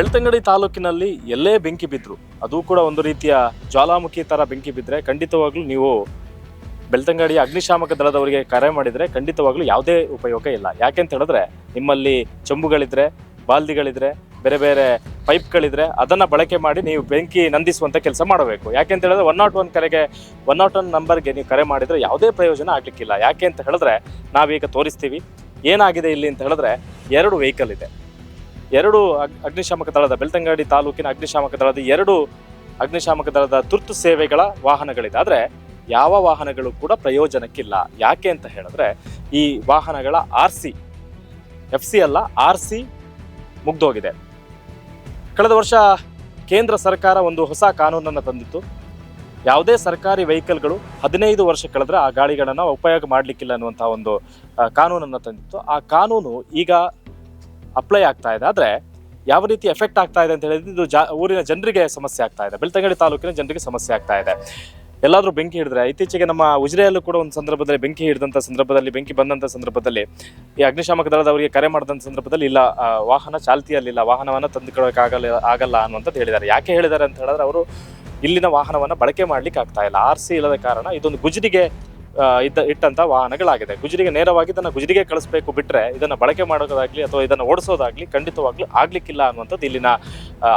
ಬೆಳ್ತಂಗಡಿ ತಾಲೂಕಿನಲ್ಲಿ ಎಲ್ಲೇ ಬೆಂಕಿ ಬಿದ್ರು ಅದು ಕೂಡ ಒಂದು ರೀತಿಯ ಜ್ವಾಲಾಮುಖಿ ತರ ಬೆಂಕಿ ಬಿದ್ದರೆ ಖಂಡಿತವಾಗ್ಲೂ ನೀವು ಬೆಳ್ತಂಗಡಿ ಅಗ್ನಿಶಾಮಕ ದಳದವರಿಗೆ ಕರೆ ಮಾಡಿದರೆ ಖಂಡಿತವಾಗ್ಲೂ ಯಾವುದೇ ಉಪಯೋಗ ಇಲ್ಲ. ಯಾಕೆಂತ ಹೇಳಿದ್ರೆ ನಿಮ್ಮಲ್ಲಿ ಚಂಬುಗಳಿದ್ರೆ, ಬಾಲ್ದಿಗಳಿದ್ರೆ, ಬೇರೆ ಬೇರೆ ಪೈಪ್ಗಳಿದ್ರೆ ಅದನ್ನ ಬಳಕೆ ಮಾಡಿ ನೀವು ಬೆಂಕಿ ನಂದಿಸುವಂತ ಕೆಲಸ ಮಾಡಬೇಕು. ಯಾಕೆಂತ ಹೇಳಿದ್ರೆ ಒನ್ ನಾಟ್ ಒನ್ ಕರೆಗೆ ಒನ್ ನಾಟ್ ಒನ್ ನಂಬರ್ಗೆ ನೀವು ಕರೆ ಮಾಡಿದ್ರೆ ಯಾವುದೇ ಪ್ರಯೋಜನ ಆಗ್ಲಿಕ್ಕಿಲ್ಲ. ಯಾಕೆ ಅಂತ ಹೇಳಿದ್ರೆ ನಾವೀಗ ತೋರಿಸ್ತೀವಿ. ಏನಾಗಿದೆ ಇಲ್ಲಿ ಅಂತ ಹೇಳಿದ್ರೆ ಎರಡು ವೆಹಿಕಲ್ ಇದೆ. ಎರಡು ಅಗ್ನಿಶಾಮಕ ದಳದ ಬೆಳ್ತಂಗಡಿ ತಾಲೂಕಿನ ಅಗ್ನಿಶಾಮಕ ದಳದ ಎರಡು ಅಗ್ನಿಶಾಮಕ ದಳದ ತುರ್ತು ಸೇವೆಗಳ ವಾಹನಗಳಿದೆ. ಆದರೆ ಯಾವ ವಾಹನಗಳು ಕೂಡ ಪ್ರಯೋಜನಕ್ಕಿಲ್ಲ. ಯಾಕೆ ಅಂತ ಹೇಳಿದ್ರೆ ಈ ವಾಹನಗಳ ಆರ್ ಸಿ, ಎಫ್ ಸಿ ಅಲ್ಲ, ಆರ್ ಸಿ ಮುಗ್ದೋಗಿದೆ. ಕಳೆದ ವರ್ಷ ಕೇಂದ್ರ ಸರ್ಕಾರ ಒಂದು ಹೊಸ ಕಾನೂನನ್ನು ತಂದಿತ್ತು. ಯಾವುದೇ ಸರ್ಕಾರಿ ವೆಹಿಕಲ್ಗಳು ಹದಿನೈದು ವರ್ಷ ಕಳೆದ್ರೆ ಆ ಗಾಡಿಗಳನ್ನು ಉಪಯೋಗ ಮಾಡಲಿಕ್ಕಿಲ್ಲ ಅನ್ನುವಂಥ ಒಂದು ಕಾನೂನನ್ನು ತಂದಿತ್ತು. ಆ ಕಾನೂನು ಈಗ ಅಪ್ಲೈ ಆಗ್ತಾ ಇದೆ. ಆದರೆ ಯಾವ ರೀತಿ ಎಫೆಕ್ಟ್ ಆಗ್ತಾ ಇದೆ ಅಂತ ಹೇಳಿದ್ರೆ ಇದು ಜಾ, ಊರಿನ ಜನರಿಗೆ ಸಮಸ್ಯೆ ಆಗ್ತಾ ಇದೆ. ಬೆಳ್ತಂಗಡಿ ತಾಲೂಕಿನ ಜನರಿಗೆ ಸಮಸ್ಯೆ ಆಗ್ತಾ ಇದೆ. ಎಲ್ಲಾದ್ರೂ ಬೆಂಕಿ ಹಿಡಿದ್ರೆ, ಇತ್ತೀಚೆಗೆ ನಮ್ಮ ಉಜಿರೆಯಲ್ಲೂ ಕೂಡ ಒಂದು ಸಂದರ್ಭದಲ್ಲಿ ಬೆಂಕಿ ಹಿಡಿದಂಥ ಸಂದರ್ಭದಲ್ಲಿ, ಬೆಂಕಿ ಬಂದಂಥ ಸಂದರ್ಭದಲ್ಲಿ, ಈ ಅಗ್ನಿಶಾಮಕ ದಳದವರಿಗೆ ಕರೆ ಮಾಡಿದಂಥ ಸಂದರ್ಭದಲ್ಲಿ ಇಲ್ಲ ವಾಹನ ಚಾಲ್ತಿಯಲ್ಲಿಲ್ಲ, ವಾಹನವನ್ನು ತಂದುಕೊಳ್ಳೋಕ್ಕಾಗಲ್ಲ ಆಗಲ್ಲ ಅನ್ನುವಂಥದ್ದು ಹೇಳಿದ್ದಾರೆ. ಯಾಕೆ ಹೇಳಿದ್ದಾರೆ ಅಂತ ಹೇಳಿದ್ರೆ ಅವರು ಇಲ್ಲಿನ ವಾಹನವನ್ನು ಬಳಕೆ ಮಾಡ್ಲಿಕ್ಕೆ ಆಗ್ತಾ ಇಲ್ಲ. ಆರ್ ಸಿ ಇಲ್ಲದ ಕಾರಣ ಇದೊಂದು ಗುಜರಿಗೆ ಇದ್ದ ಇಟ್ಟಂಥ ವಾಹನಗಳಾಗಿದೆ. ಗುಜರಿಗೆ ನೇರವಾಗಿ ಇದನ್ನು ಗುಜರಿಗೆ ಕಳಿಸ್ಬೇಕು ಬಿಟ್ಟರೆ ಇದನ್ನ ಬಳಕೆ ಮಾಡೋದಾಗ್ಲಿ ಅಥವಾ ಇದನ್ನ ಓಡಿಸೋದಾಗ್ಲಿ ಖಂಡಿತವಾಗ್ಲೂ ಆಗ್ಲಿಕ್ಕಿಲ್ಲ ಅನ್ನುವಂಥದ್ದು ಇಲ್ಲಿನ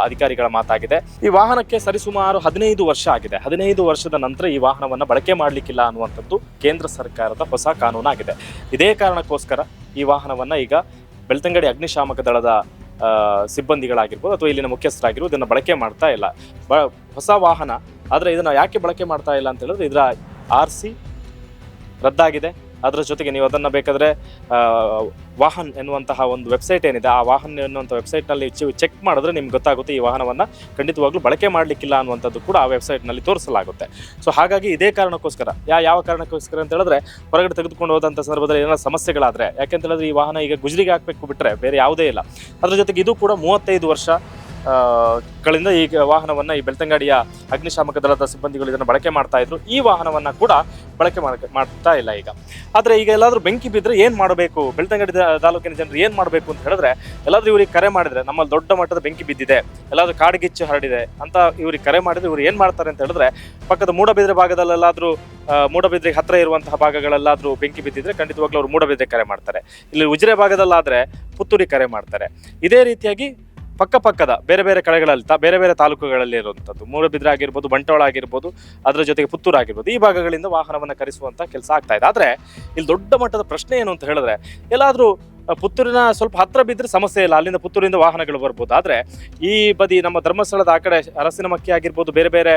ಅಧಿಕಾರಿಗಳ ಮಾತಾಗಿದೆ. ಈ ವಾಹನಕ್ಕೆ ಸರಿಸುಮಾರು ಹದಿನೈದು ವರ್ಷ ಆಗಿದೆ. ಹದಿನೈದು ವರ್ಷದ ನಂತರ ಈ ವಾಹನವನ್ನ ಬಳಕೆ ಮಾಡಲಿಕ್ಕಿಲ್ಲ ಅನ್ನುವಂಥದ್ದು ಕೇಂದ್ರ ಸರ್ಕಾರದ ಹೊಸ ಕಾನೂನಾಗಿದೆ. ಇದೇ ಕಾರಣಕ್ಕೋಸ್ಕರ ಈ ವಾಹನವನ್ನ ಈಗ ಬೆಳ್ತಂಗಡಿ ಅಗ್ನಿಶಾಮಕ ದಳದ ಸಿಬ್ಬಂದಿಗಳಾಗಿರ್ಬೋದು ಅಥವಾ ಇಲ್ಲಿನ ಮುಖ್ಯಸ್ಥರಾಗಿರ್ಬೋದು ಇದನ್ನು ಬಳಕೆ ಮಾಡ್ತಾ ಇಲ್ಲ. ಹೊಸ ವಾಹನ, ಆದರೆ ಇದನ್ನು ಯಾಕೆ ಬಳಕೆ ಮಾಡ್ತಾ ಇಲ್ಲ ಅಂತ ಹೇಳಿದ್ರೆ ಇದರ ಆರ್ ಸಿ ರದ್ದಾಗಿದೆ. ಅದರ ಜೊತೆಗೆ ನೀವು ಅದನ್ನು ಬೇಕಾದರೆ ವಾಹನ್ ಎನ್ನುವಂತಹ ಒಂದು ವೆಬ್ಸೈಟ್ ಏನಿದೆ, ಆ ವಾಹನ್ ಎನ್ನುವಂಥ ವೆಬ್ಸೈಟ್ನಲ್ಲಿ ಚೆಕ್ ಮಾಡಿದ್ರೆ ನಿಮ್ಗೆ ಗೊತ್ತಾಗುತ್ತೆ ಈ ವಾಹನವನ್ನು ಖಂಡಿತವಾಗ್ಲೂ ಬಳಕೆ ಮಾಡಲಿಕ್ಕಿಲ್ಲ ಅನ್ನುವಂಥದ್ದು ಕೂಡ ಆ ವೆಬ್ಸೈಟ್ನಲ್ಲಿ ತೋರಿಸಲಾಗುತ್ತೆ. ಸೊ ಹಾಗಾಗಿ ಇದೇ ಕಾರಣಕ್ಕೋಸ್ಕರ, ಯಾ, ಯಾವ ಕಾರಣಕ್ಕೋಸ್ಕರ ಅಂತ ಹೇಳಿದ್ರೆ, ಹೊರಗಡೆ ತೆಗೆದುಕೊಂಡು ಹೋದಂಥ ಸಂದರ್ಭದಲ್ಲಿ ಏನಾದ್ರು ಸಮಸ್ಯೆಗಳಾದರೆ, ಯಾಕೆಂತ ಹೇಳಿದ್ರೆ ಈ ವಾಹನ ಈಗ ಗುಜರಿಗೆ ಹಾಕಬೇಕು ಬಿಟ್ಟರೆ ಬೇರೆ ಯಾವುದೇ ಇಲ್ಲ. ಅದರ ಜೊತೆಗೆ ಇದು ಕೂಡ ಮೂವತ್ತೈದು ವರ್ಷ ಗಳಿಂದ ಈ ವಾಹನವನ್ನ ಈ ಬೆಳ್ತಂಗಡಿಯ ಅಗ್ನಿಶಾಮಕ ದಳದ ಸಿಬ್ಬಂದಿಗಳು ಇದನ್ನು ಬಳಕೆ ಮಾಡ್ತಾ ಇದ್ರು. ಈ ವಾಹನವನ್ನ ಕೂಡ ಬಳಕೆ ಮಾಡ- ಮಾಡ್ತಾ ಇಲ್ಲ ಈಗ. ಆದ್ರೆ ಈಗ ಎಲ್ಲಾದ್ರೂ ಬೆಂಕಿ ಬಿದ್ದರೆ ಏನ್ ಮಾಡಬೇಕು? ಬೆಳ್ತಂಗಡಿ ತಾಲೂಕಿನ ಜನರು ಏನ್ ಮಾಡಬೇಕು ಅಂತ ಹೇಳಿದ್ರೆ, ಎಲ್ಲಾದ್ರೂ ಇವ್ರಿಗೆ ಕರೆ ಮಾಡಿದ್ರೆ, ನಮ್ಮಲ್ಲಿ ದೊಡ್ಡ ಮಟ್ಟದ ಬೆಂಕಿ ಬಿದ್ದಿದೆ, ಎಲ್ಲಾದ್ರೂ ಕಾಡ್ಗಿಚ್ಚು ಹರಡಿದೆ ಅಂತ ಇವ್ರಿಗೆ ಕರೆ ಮಾಡಿದ್ರೆ ಇವ್ರು ಏನ್ ಮಾಡ್ತಾರೆ ಅಂತ ಹೇಳಿದ್ರೆ, ಪಕ್ಕದ ಮೂಡಬಿದ್ರೆ ಭಾಗದಲ್ಲೆಲ್ಲಾದ್ರೂ ಮೂಡಬಿದ್ರೆ ಹತ್ರ ಇರುವಂತಹ ಭಾಗಗಳಲ್ಲಾದ್ರೂ ಬೆಂಕಿ ಬಿದ್ದಿದ್ರೆ ಖಂಡಿತವಾಗ್ಲೂ ಅವರು ಮೂಡಬಿದ್ರೆ ಕರೆ ಮಾಡ್ತಾರೆ. ಇಲ್ಲಿ ಉಜಿರೆ ಭಾಗದಲ್ಲಾದ್ರೆ ಪುತ್ತೂರಿ ಕರೆ ಮಾಡ್ತಾರೆ. ಇದೇ ರೀತಿಯಾಗಿ ಪಕ್ಕ ಪಕ್ಕದ ಬೇರೆ ಬೇರೆ ಕಡೆಗಳಲ್ಲಿ ಬೇರೆ ಬೇರೆ ತಾಲೂಕುಗಳಲ್ಲಿ ಇರುವಂಥದ್ದು ಮೂಡಬಿದ್ರೆ ಆಗಿರ್ಬೋದು, ಬಂಟ್ವಾಳ ಆಗಿರ್ಬೋದು, ಅದರ ಜೊತೆಗೆ ಪುತ್ತೂರು ಆಗಿರ್ಬೋದು, ಈ ಭಾಗಗಳಿಂದ ವಾಹನವನ್ನು ಕರೆಸುವಂಥ ಕೆಲಸ ಆಗ್ತಾ ಇದೆ. ಆದರೆ ಇಲ್ಲಿ ದೊಡ್ಡ ಮಟ್ಟದ ಪ್ರಶ್ನೆ ಏನು ಅಂತ ಹೇಳಿದ್ರೆ, ಎಲ್ಲಾದರೂ ಪುತ್ತೂರಿನ ಸ್ವಲ್ಪ ಹತ್ರ ಬಿದ್ದರೆ ಸಮಸ್ಯೆ ಇಲ್ಲ. ಅಲ್ಲಿಂದ ಪುತ್ತೂರಿಂದ ವಾಹನಗಳು ಬರ್ಬೋದು. ಆದರೆ ಈ ಬದಿ ನಮ್ಮ ಧರ್ಮಸ್ಥಳದ ಆ ಕಡೆ ಅರಸಿನ ಮಕ್ಕಿ ಆಗಿರ್ಬೋದು, ಬೇರೆ ಬೇರೆ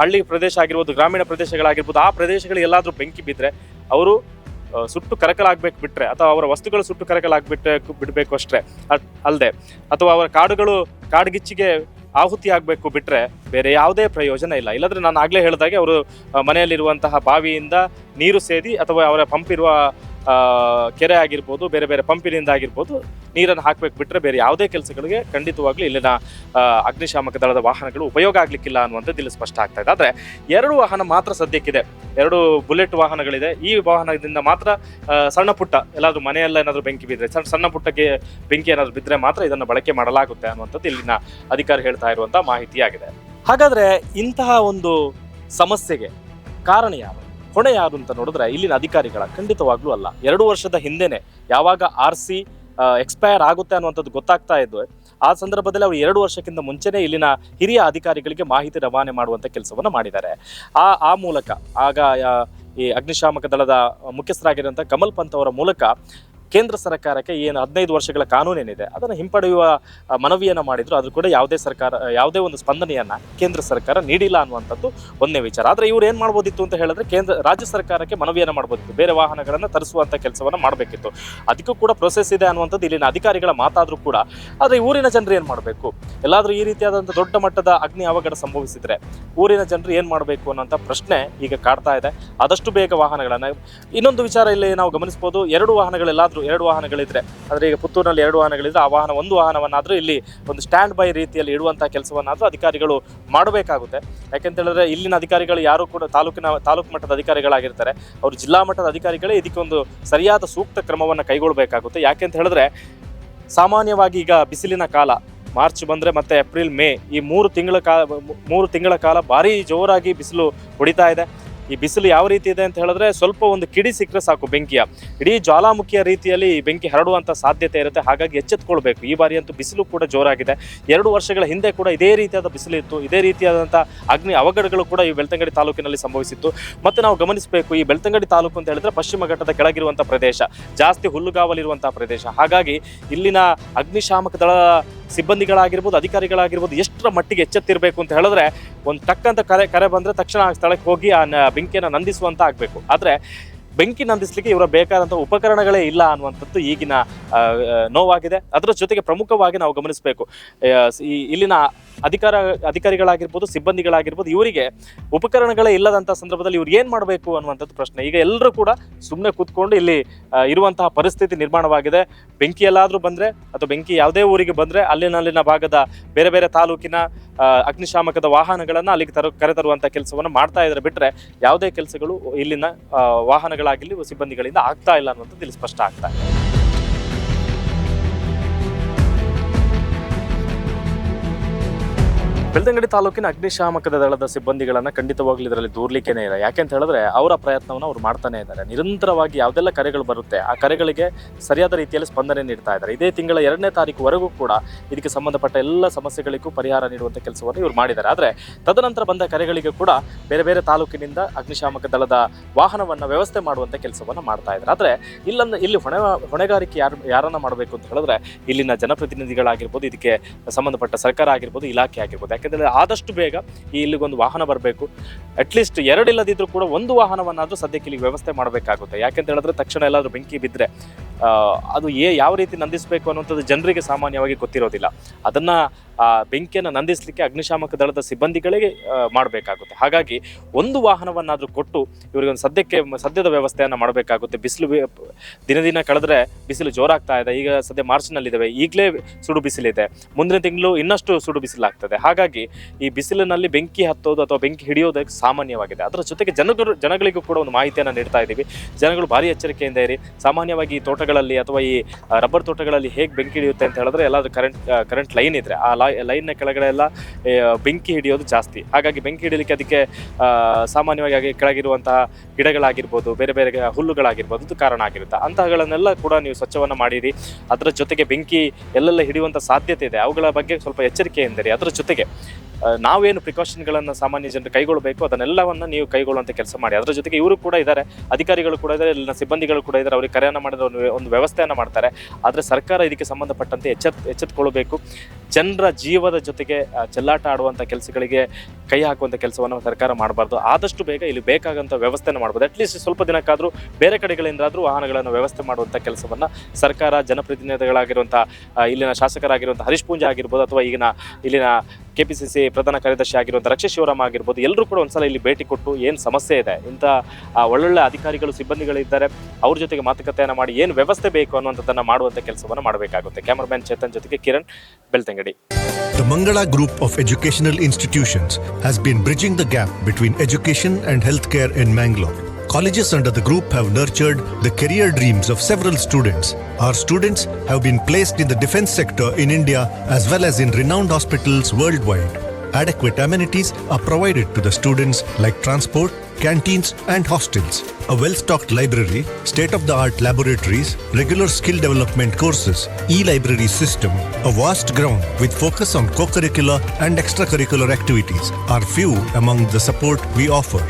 ಹಳ್ಳಿ ಪ್ರದೇಶ ಆಗಿರ್ಬೋದು, ಗ್ರಾಮೀಣ ಪ್ರದೇಶಗಳಾಗಿರ್ಬೋದು, ಆ ಪ್ರದೇಶಗಳಿಗೆ ಎಲ್ಲಾದರೂ ಬೆಂಕಿ ಬಿದ್ದರೆ ಅವರು ಸುಟ್ಟು ಕರಕಲಾಗ್ಬೇಕು ಬಿಟ್ರೆ, ಅಥವಾ ಅವರ ವಸ್ತುಗಳು ಸುಟ್ಟು ಕರಕಲಾಗ್ಬಿಟ್ಟೆ ಬಿಡಬೇಕು ಅಷ್ಟೇ. ಅಲ್ಲದೆ ಅಥವಾ ಅವರ ಕಾಡುಗಳು ಕಾಡ್ಗಿಚ್ಚಿಗೆ ಆಹುತಿ ಆಗಬೇಕು ಬಿಟ್ಟರೆ ಬೇರೆ ಯಾವುದೇ ಪ್ರಯೋಜನ ಇಲ್ಲ. ಇಲ್ಲದ್ರೆ ನಾನು ಆಗಲೇ ಹೇಳಿದಾಗೆ ಅವರು ಮನೆಯಲ್ಲಿರುವಂತಹ ಬಾವಿಯಿಂದ ನೀರು ಸೇದಿ ಅಥವಾ ಅವರ ಪಂಪ್ ಇರುವ ಕೆರೆ ಆಗಿರ್ಬೋದು, ಬೇರೆ ಬೇರೆ ಪಂಪಿನಿಂದ ಆಗಿರ್ಬೋದು, ನೀರನ್ನು ಹಾಕಬೇಕು ಬಿಟ್ಟರೆ ಬೇರೆ ಯಾವುದೇ ಕೆಲಸಗಳಿಗೆ ಖಂಡಿತವಾಗ್ಲೂ ಇಲ್ಲಿನ ಅಗ್ನಿಶಾಮಕ ದಳದ ವಾಹನಗಳು ಉಪಯೋಗ ಆಗಲಿಕ್ಕಿಲ್ಲ ಅನ್ನುವಂಥದ್ದು ಇಲ್ಲಿ ಸ್ಪಷ್ಟ ಆಗ್ತಾ ಇದೆ. ಆದರೆ ಎರಡು ವಾಹನ ಮಾತ್ರ ಸದ್ಯಕ್ಕಿದೆ. ಎರಡು ಬುಲೆಟ್ ವಾಹನಗಳಿದೆ. ಈ ವಾಹನದಿಂದ ಮಾತ್ರ ಸಣ್ಣ ಪುಟ್ಟ ಎಲ್ಲಾದರೂ ಮನೆಯಲ್ಲ ಏನಾದರೂ ಬೆಂಕಿ ಬಿದ್ದರೆ ಸಣ್ಣ ಸಣ್ಣ ಪುಟ್ಟಕ್ಕೆ ಬೆಂಕಿ ಏನಾದರೂ ಬಿದ್ದರೆ ಮಾತ್ರ ಇದನ್ನು ಬಳಕೆ ಮಾಡಲಾಗುತ್ತೆ ಅನ್ನುವಂಥದ್ದು ಇಲ್ಲಿನ ಅಧಿಕಾರಿ ಹೇಳ್ತಾ ಇರುವಂಥ ಮಾಹಿತಿಯಾಗಿದೆ. ಹಾಗಾದರೆ ಇಂತಹ ಒಂದು ಸಮಸ್ಯೆಗೆ ಕಾರಣ ಯಾರು? ಹೊಣೆ ಯಾರು ಅಂತ ನೋಡಿದ್ರೆ ಇಲ್ಲಿನ ಅಧಿಕಾರಿಗಳ ಖಂಡಿತವಾಗ್ಲೂ ಅಲ್ಲ. ಎರಡು ವರ್ಷದ ಹಿಂದೆನೆ ಯಾವಾಗ ಆರ್ ಸಿ ಎಕ್ಸ್ಪೈರ್ ಆಗುತ್ತೆ ಅನ್ನುವಂಥದ್ದು ಗೊತ್ತಾಗ್ತಾ ಇದ್ದು ಆ ಸಂದರ್ಭದಲ್ಲಿ ಅವರು ಎರಡು ವರ್ಷಕ್ಕಿಂತ ಮುಂಚೆನೇ ಇಲ್ಲಿನ ಹಿರಿಯ ಅಧಿಕಾರಿಗಳಿಗೆ ಮಾಹಿತಿ ರವಾನೆ ಮಾಡುವಂಥ ಕೆಲಸವನ್ನು ಮಾಡಿದ್ದಾರೆ. ಆ ಆ ಮೂಲಕ ಆಗ ಈ ಅಗ್ನಿಶಾಮಕ ದಳದ ಮುಖ್ಯಸ್ಥರಾಗಿರುವಂಥ ಕಮಲ್ ಪಂತ್ ಅವರ ಮೂಲಕ ಕೇಂದ್ರ ಸರ್ಕಾರಕ್ಕೆ ಏನು ಹದಿನೈದು ವರ್ಷಗಳ ಕಾನೂನೇನಿದೆ, ಅದನ್ನು ಹಿಂಪಡೆಯುವ ಮನವಿಯನ್ನು ಮಾಡಿದ್ರು ಅದು ಕೂಡ ಯಾವುದೇ ಸರ್ಕಾರ, ಯಾವುದೇ ಒಂದು ಸ್ಪಂದನೆಯನ್ನು ಕೇಂದ್ರ ಸರ್ಕಾರ ನೀಡಿಲ್ಲ ಅನ್ನುವಂಥದ್ದು ಒಂದೇ ವಿಚಾರ. ಆದರೆ ಇವ್ರು ಏನು ಮಾಡ್ಬೋದಿತ್ತು ಅಂತ ಹೇಳಿದ್ರೆ ಕೇಂದ್ರ, ರಾಜ್ಯ ಸರ್ಕಾರಕ್ಕೆ ಮನವಿಯನ್ನು ಮಾಡ್ಬೋದಿತ್ತು. ಬೇರೆ ವಾಹನಗಳನ್ನು ತರಿಸುವಂಥ ಕೆಲಸವನ್ನು ಮಾಡಬೇಕಿತ್ತು. ಅದಕ್ಕೂ ಕೂಡ ಪ್ರೊಸೆಸ್ ಇದೆ ಅನ್ನುವಂಥದ್ದು ಇಲ್ಲಿನ ಅಧಿಕಾರಿಗಳ ಮಾತಾದರೂ ಕೂಡ. ಆದರೆ ಊರಿನ ಜನರು ಏನು ಮಾಡಬೇಕು? ಎಲ್ಲಾದರೂ ಈ ರೀತಿಯಾದಂಥ ದೊಡ್ಡ ಮಟ್ಟದ ಅಗ್ನಿ ಅವಘಡ ಸಂಭವಿಸಿದ್ರೆ ಊರಿನ ಜನರು ಏನು ಮಾಡಬೇಕು ಅನ್ನೋಂಥ ಪ್ರಶ್ನೆ ಈಗ ಕಾಡ್ತಾ ಇದೆ. ಆದಷ್ಟು ಬೇಗ ವಾಹನಗಳನ್ನು, ಇನ್ನೊಂದು ವಿಚಾರ ಇಲ್ಲಿ ನಾವು ಗಮನಿಸ್ಬೋದು. ಎರಡು ವಾಹನಗಳೆಲ್ಲಾದರೂ ಎರಡು ವಾಹನಗಳಿದ್ರೆ. ಅಂದರೆ ಈಗ ಪುತ್ತೂರಿನಲ್ಲಿ ಎರಡು ವಾಹನಗಳಿದ್ರೆ ಆ ವಾಹನ ಒಂದು ವಾಹನವನ್ನಾದರೂ ಇಲ್ಲಿ ಒಂದು ಸ್ಟ್ಯಾಂಡ್ ಬೈ ರೀತಿಯಲ್ಲಿ ಇಡುವಂಥ ಕೆಲಸವನ್ನಾದರೂ ಅಧಿಕಾರಿಗಳು ಮಾಡಬೇಕಾಗುತ್ತೆ. ಯಾಕೆಂತ ಹೇಳಿದ್ರೆ ಇಲ್ಲಿನ ಅಧಿಕಾರಿಗಳು ಯಾರು ಕೂಡ ತಾಲೂಕಿನ ತಾಲೂಕು ಮಟ್ಟದ ಅಧಿಕಾರಿಗಳಾಗಿರ್ತಾರೆ. ಅವರು ಜಿಲ್ಲಾ ಮಟ್ಟದ ಅಧಿಕಾರಿಗಳೇ ಇದಕ್ಕೊಂದು ಸರಿಯಾದ ಸೂಕ್ತ ಕ್ರಮವನ್ನು ಕೈಗೊಳ್ಳಬೇಕಾಗುತ್ತೆ ಯಾಕೆಂತ ಹೇಳಿದ್ರೆ ಸಾಮಾನ್ಯವಾಗಿ ಈಗ ಬಿಸಿಲಿನ ಕಾಲ, ಮಾರ್ಚ್ ಬಂದರೆ ಮತ್ತೆ ಏಪ್ರಿಲ್ ಮೇ ಈ ಮೂರು ತಿಂಗಳ ಕಾಲ ಮೂರು ತಿಂಗಳ ಕಾಲ ಭಾರಿ ಜೋರಾಗಿ ಬಿಸಿಲು ಹೊಡಿತಾ ಇದೆ. ಈ ಬಿಸಿಲು ಯಾವ ರೀತಿ ಇದೆ ಅಂತ ಹೇಳಿದ್ರೆ ಸ್ವಲ್ಪ ಒಂದು ಕಿಡಿ ಸಿಕ್ಕರೆ ಸಾಕು ಬೆಂಕಿಯ. ಇಡೀ ಜ್ವಾಲಾಮುಖಿಯ ರೀತಿಯಲ್ಲಿ ಈ ಬೆಂಕಿ ಹರಡುವಂತ ಸಾಧ್ಯತೆ ಇರುತ್ತೆ. ಹಾಗಾಗಿ ಎಚ್ಚೆತ್ಕೊಳ್ಬೇಕು. ಈ ಬಾರಿ ಅಂತೂ ಬಿಸಿಲು ಕೂಡ ಜೋರಾಗಿದೆ. ಎರಡು ವರ್ಷಗಳ ಹಿಂದೆ ಕೂಡ ಇದೇ ರೀತಿಯಾದ ಬಿಸಿಲು ಇತ್ತು. ಇದೇ ರೀತಿಯಾದಂಥ ಅಗ್ನಿ ಅವಘಡಗಳು ಕೂಡ ಈ ಬೆಳ್ತಂಗಡಿ ತಾಲೂಕಿನಲ್ಲಿ ಸಂಭವಿಸಿತ್ತು. ಮತ್ತೆ ನಾವು ಗಮನಿಸಬೇಕು, ಈ ಬೆಳ್ತಂಗಡಿ ತಾಲೂಕು ಅಂತ ಹೇಳಿದ್ರೆ ಪಶ್ಚಿಮ ಘಟ್ಟದ ಕೆಳಗಿರುವಂಥ ಪ್ರದೇಶ. ಜಾಸ್ತಿ ಹುಲ್ಲುಗಾವಲಿರುವಂತಹ ಪ್ರದೇಶ. ಹಾಗಾಗಿ ಇಲ್ಲಿನ ಅಗ್ನಿಶಾಮಕ ದಳ ಸಿಬ್ಬಂದಿಗಳಾಗಿರ್ಬೋದು, ಅಧಿಕಾರಿಗಳಾಗಿರ್ಬೋದು, ಎಷ್ಟರ ಮಟ್ಟಿಗೆ ಎಚ್ಚೆತ್ತಿರಬೇಕು ಅಂತ ಹೇಳಿದ್ರೆ, ಒಂದು ತಕ್ಕಂಥ ಕರೆ ಕರೆ ಬಂದರೆ ತಕ್ಷಣ ಆ ಸ್ಥಳಕ್ಕೆ ಹೋಗಿ ಆ ಬೆಂಕಿಯನ್ನು ನಂದಿಸುವಂತ ಆಗಬೇಕು. ಆದ್ರೆ ಬೆಂಕಿ ನಂದಿಸಲಿಕ್ಕೆ ಇವರ ಬೇಕಾದಂತಹ ಉಪಕರಣಗಳೇ ಇಲ್ಲ ಅನ್ನುವಂಥದ್ದು ಈಗಿನ ನೋವಾಗಿದೆ. ಅದರ ಜೊತೆಗೆ ಪ್ರಮುಖವಾಗಿ ನಾವು ಗಮನಿಸಬೇಕು. ಇಲ್ಲಿನ ಅಧಿಕಾರ ಅಧಿಕಾರಿಗಳಾಗಿರ್ಬೋದು ಸಿಬ್ಬಂದಿಗಳಾಗಿರ್ಬೋದು ಇವರಿಗೆ ಉಪಕರಣಗಳೇ ಇಲ್ಲದಂತಹ ಸಂದರ್ಭದಲ್ಲಿ ಇವ್ರು ಏನು ಮಾಡಬೇಕು ಅನ್ನುವಂಥದ್ದು ಪ್ರಶ್ನೆ. ಈಗ ಎಲ್ಲರೂ ಕೂಡ ಸುಮ್ಮನೆ ಕೂತ್ಕೊಂಡು ಇಲ್ಲಿ ಇರುವಂತಹ ಪರಿಸ್ಥಿತಿ ನಿರ್ಮಾಣವಾಗಿದೆ. ಬೆಂಕಿ ಎಲ್ಲಾದರೂ ಬಂದ್ರೆ ಅಥವಾ ಬೆಂಕಿ ಯಾವುದೇ ಊರಿಗೆ ಬಂದ್ರೆ ಅಲ್ಲಿನ ಅಲ್ಲಿನ ಭಾಗದ ಬೇರೆ ಬೇರೆ ತಾಲೂಕಿನ ಅಗ್ನಿಶಾಮಕದ ವಾಹನಗಳನ್ನು ಅಲ್ಲಿಗೆ ತರು ಕರೆತರುವಂಥ ಕೆಲಸವನ್ನು ಮಾಡ್ತಾ ಇದ್ರೆ ಬಿಟ್ಟರೆ ಯಾವುದೇ ಕೆಲಸಗಳು ಇಲ್ಲಿನ ಆ, ವಾಹನಗಳಾಗಿರಲಿ ಸಿಬ್ಬಂದಿಗಳಿಂದ ಆಗ್ತಾ ಇಲ್ಲ ಅನ್ನೋದು ಇಲ್ಲಿ ಸ್ಪಷ್ಟ ಆಗ್ತಾ ಇದೆ. ಬೆಳ್ತಂಗಡಿ ತಾಲೂಕಿನ ಅಗ್ನಿಶಾಮಕ ದಳದ ಸಿಬ್ಬಂದಿಗಳನ್ನ ಖಂಡಿತವಾಗ್ಲೂ ಇದರಲ್ಲಿ ದೂರ್ಲಿಕ್ಕೇನೆ ಇಲ್ಲ. ಯಾಕೆಂತ ಹೇಳಿದ್ರೆ ಅವರ ಪ್ರಯತ್ನವನ್ನು ಅವ್ರು ಮಾಡ್ತಾನೆ ಇದ್ದಾರೆ. ನಿರಂತರವಾಗಿ ಯಾವುದೆಲ್ಲ ಕರೆಗಳು ಬರುತ್ತೆ, ಆ ಕರೆಗಳಿಗೆ ಸರಿಯಾದ ರೀತಿಯಲ್ಲಿ ಸ್ಪಂದನೆ ನೀಡ್ತಾ ಇದ್ದಾರೆ. ಇದೇ ತಿಂಗಳ ಎರಡನೇ ತಾರೀಕುವರೆಗೂ ಕೂಡ ಇದಕ್ಕೆ ಸಂಬಂಧಪಟ್ಟ ಎಲ್ಲ ಸಮಸ್ಯೆಗಳಿಗೂ ಪರಿಹಾರ ನೀಡುವಂಥ ಕೆಲಸವನ್ನು ಇವರು ಮಾಡಿದ್ದಾರೆ. ಆದರೆ ತದನಂತರ ಬಂದ ಕರೆಗಳಿಗೆ ಕೂಡ ಬೇರೆ ಬೇರೆ ತಾಲೂಕಿನಿಂದ ಅಗ್ನಿಶಾಮಕ ದಳದ ವಾಹನವನ್ನು ವ್ಯವಸ್ಥೆ ಮಾಡುವಂಥ ಕೆಲಸವನ್ನು ಮಾಡ್ತಾ ಇದ್ದಾರೆ. ಆದರೆ ಇಲ್ಲಂದ, ಇಲ್ಲಿ ಹೊಣೆ, ಹೊಣೆಗಾರಿಕೆ ಯಾರು, ಯಾರನ್ನ ಮಾಡಬೇಕು ಅಂತ ಹೇಳಿದ್ರೆ ಇಲ್ಲಿನ ಜನಪ್ರತಿನಿಧಿಗಳಾಗಿರ್ಬೋದು, ಇದಕ್ಕೆ ಸಂಬಂಧಪಟ್ಟ ಸರ್ಕಾರ ಆಗಿರ್ಬೋದು, ಇಲಾಖೆ ಆಗಿರ್ಬೋದು. ಯಾಕೆಂದರೆ ಆದಷ್ಟು ಬೇಗ ಈ ಇಲ್ಲಿಗೊಂದು ವಾಹನ ಬರಬೇಕು. ಅಟ್ಲೀಸ್ಟ್ ಎರಡಿಲ್ಲದಿದ್ದರೂ ಕೂಡ ಒಂದು ವಾಹನವನ್ನಾದರೂ ಸದ್ಯಕ್ಕೆ ಇಲ್ಲಿಗೆ ವ್ಯವಸ್ಥೆ ಮಾಡಬೇಕಾಗುತ್ತೆ. ಯಾಕೆಂತ ಹೇಳಿದ್ರೆ ತಕ್ಷಣ ಎಲ್ಲಾದರೂ ಬೆಂಕಿ ಬಿದ್ದರೆ ಅದು ಏ ಯಾವ ರೀತಿ ನಂದಿಸಬೇಕು ಅನ್ನುವಂಥದ್ದು ಜನರಿಗೆ ಸಾಮಾನ್ಯವಾಗಿ ಗೊತ್ತಿರೋದಿಲ್ಲ. ಅದನ್ನು ಬೆಂಕಿಯನ್ನು ನಂದಿಸಲಿಕ್ಕೆ ಅಗ್ನಿಶಾಮಕ ದಳದ ಸಿಬ್ಬಂದಿಗಳಿಗೆ ಮಾಡಬೇಕಾಗುತ್ತೆ. ಹಾಗಾಗಿ ಒಂದು ವಾಹನವನ್ನಾದರೂ ಕೊಟ್ಟು ಇವರಿಗೊಂದು ಸದ್ಯಕ್ಕೆ ಸದ್ಯದ ವ್ಯವಸ್ಥೆಯನ್ನು ಮಾಡಬೇಕಾಗುತ್ತೆ. ಬಿಸಿಲು ದಿನ ದಿನ ಕಳೆದ್ರೆ ಬಿಸಿಲು ಜೋರಾಗ್ತಾ ಇದೆ. ಈಗ ಸದ್ಯ ಮಾರ್ಚ್ನಲ್ಲಿದ್ದಾವೆ. ಈಗಲೇ ಸುಡು ಬಿಸಿಲಿದೆ. ಮುಂದಿನ ತಿಂಗಳು ಇನ್ನಷ್ಟು ಸುಡು ಬಿಸಿಲಾಗ್ತದೆ. ಹಾಗಾಗಿ ಈ ಬಿಸಿಲಿನಲ್ಲಿ ಬೆಂಕಿ ಹತ್ತೋದು ಅಥವಾ ಬೆಂಕಿ ಹಿಡಿಯೋದಕ್ಕೆ ಸಾಮಾನ್ಯವಾಗಿದೆ? ಅದರ ಜೊತೆಗೆ ಜನಗಳು ಜನಗಳಿಗೂ ಕೂಡ ಒಂದು ಮಾಹಿತಿಯನ್ನು ನೀಡ್ತಾ ಇದ್ದೀವಿ. ಜನಗಳು ಭಾರಿ ಎಚ್ಚರಿಕೆಯಿಂದ ಇರಿ. ಸಾಮಾನ್ಯವಾಗಿ ಈ ತೋಟಗಳಲ್ಲಿ ಅಥವಾ ಈ ರಬ್ಬರ್ ತೋಟಗಳಲ್ಲಿ ಹೇಗೆ ಬೆಂಕಿ ಹಿಡಿಯುತ್ತೆ ಅಂತ ಹೇಳಿದ್ರೆ ಎಲ್ಲಾದರೂ ಕರೆಂಟ್ ಕರೆಂಟ್ ಲೈನ್ ಇದ್ರೆ ಆ ಲೈನ್ನ ಕೆಳಗಡೆ ಎಲ್ಲ ಬೆಂಕಿ ಹಿಡಿಯೋದು ಜಾಸ್ತಿ. ಹಾಗಾಗಿ ಬೆಂಕಿ ಹಿಡಿಯಲಿಕ್ಕೆ ಅದಕ್ಕೆ ಸಾಮಾನ್ಯವಾಗಿ ಕೆಳಗಿರುವಂತಹ ಗಿಡಗಳಾಗಿರ್ಬೋದು, ಬೇರೆ ಬೇರೆ ಹುಲ್ಲುಗಳಾಗಿರ್ಬೋದು, ಇದು ಕಾರಣ ಆಗಿರುತ್ತೆ. ಅಂತಹಗಳನ್ನೆಲ್ಲ ಕೂಡ ನೀವು ಸ್ವಚ್ಛವನ್ನು ಮಾಡಿರಿ. ಅದರ ಜೊತೆಗೆ ಬೆಂಕಿ ಎಲ್ಲೆಲ್ಲ ಹಿಡಿಯುವಂಥ ಸಾಧ್ಯತೆ ಇದೆ. ಅವುಗಳ ಬಗ್ಗೆ ಸ್ವಲ್ಪ ಎಚ್ಚರಿಕೆಯಿಂದಿರಿ. ಅದರ ಜೊತೆಗೆ ನಾವೇನು ಪ್ರಿಕಾಷನ್ಗಳನ್ನು ಸಾಮಾನ್ಯ ಜನರು ಕೈಗೊಳ್ಳಬೇಕು ಅದನ್ನೆಲ್ಲವನ್ನು ನೀವು ಕೈಗೊಳ್ಳುವಂಥ ಕೆಲಸ ಮಾಡಿ. ಅದರ ಜೊತೆಗೆ ಇವರು ಕೂಡ ಇದ್ದಾರೆ ಅಧಿಕಾರಿಗಳು ಕೂಡ ಇದ್ದಾರೆ ಇಲ್ಲಿನ ಸಿಬ್ಬಂದಿಗಳು ಕೂಡ ಇದ್ದಾರೆ ಅವರಿಗೆ ಕರೆಯನ್ನು ಮಾಡಿದ ಒಂದು ವ್ಯವಸ್ಥೆಯನ್ನು ಮಾಡ್ತಾರೆ. ಆದರೆ ಸರ್ಕಾರ ಇದಕ್ಕೆ ಸಂಬಂಧಪಟ್ಟಂತೆ ಎಚ್ಚೆತ್, ಎಚ್ಚೆತ್ಕೊಳ್ಬೇಕು. ಜನರ ಜೀವದ ಜೊತೆಗೆ ಚೆಲ್ಲಾಟ ಆಡುವಂಥ ಕೆಲಸಗಳಿಗೆ ಕೈ ಹಾಕುವಂಥ ಕೆಲಸವನ್ನು ಸರ್ಕಾರ ಮಾಡಬಾರ್ದು. ಆದಷ್ಟು ಬೇಗ ಇಲ್ಲಿ ಬೇಕಾದಂಥ ವ್ಯವಸ್ಥೆಯನ್ನು ಮಾಡ್ಬೋದು. ಅಟ್ಲೀಸ್ಟ್ ಸ್ವಲ್ಪ ದಿನಕ್ಕಾದರೂ ಬೇರೆ ಕಡೆಗಳಿಂದಾದರೂ ವಾಹನಗಳನ್ನು ವ್ಯವಸ್ಥೆ ಮಾಡುವಂಥ ಕೆಲಸವನ್ನು ಸರ್ಕಾರ ಜನಪ್ರತಿನಿಧಿಗಳಾಗಿರುವಂಥ ಇಲ್ಲಿನ ಶಾಸಕರಾಗಿರುವಂಥ ಹರೀಶ್ ಪೂಂಜಾ ಆಗಿರ್ಬೋದು ಅಥವಾ ಈಗಿನ, ಇಲ್ಲಿನ ಕೆ ಪಿ ಸಿ ಸಿ ಪ್ರಧಾನ ಕಾರ್ಯದರ್ಶಿ ಆಗಿರುವಂಥ ರಕ್ಷಾ ಶಿವರಾಮ್ ಆಗಿರ್ಬೋದು ಎಲ್ಲರೂ ಕೂಡ ಒಂದ್ಸಲ ಇಲ್ಲಿ ಭೇಟಿ ಕೊಟ್ಟು ಏನು ಸಮಸ್ಯೆ ಇದೆ, ಇಂಥ ಒಳ್ಳೊಳ್ಳೆ ಅಧಿಕಾರಿಗಳು ಸಿಬ್ಬಂದಿಗಳಿದ್ದಾರೆ ಅವ್ರ ಜೊತೆಗೆ ಮಾತುಕತೆಯನ್ನು ಮಾಡಿ ಏನು ವ್ಯವಸ್ಥೆ ಬೇಕು ಅನ್ನುವಂಥದ್ದನ್ನು ಮಾಡುವಂಥ ಕೆಲಸವನ್ನು ಮಾಡಬೇಕಾಗುತ್ತೆ ಕ್ಯಾಮರಾಮ್ಯಾನ್ ಚೇತನ್ ಜೊತೆಗೆ Kiran Belthangady the Mangala group of of institutions Institutions been been bridging the gap education education health care in Mangalore. Colleges under the group have nurtured the career dreams of several students. Our students have been placed in the defense sector in India as well as in renowned hospitals worldwide. Adequate amenities are provided to the students like transport, canteens, and hostels. A well stocked library, state of the art laboratories, regular skill development courses, e library system, a vast ground with focus on co curricular and extracurricular activities are few among the support we offer.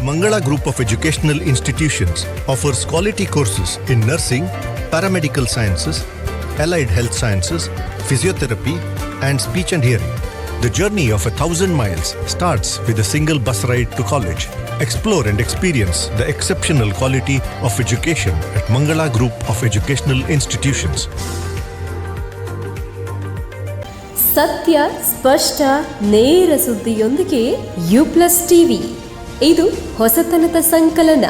The Mangala Group of Educational Institutions offers quality courses in nursing, paramedical sciences, allied health sciences, physiotherapy, and speech and hearing. The journey of a thousand miles starts with a single bus ride to college. Explore and experience the exceptional quality of education at Mangala Group of Educational Institutions. ಸತ್ಯ ಸ್ಪಷ್ಟ ನೇರ ಸುದ್ದಿಯೊಂದಿಗೆ you plus TV ಇದು ಹೊಸತನದ ಸಂಕಲನ.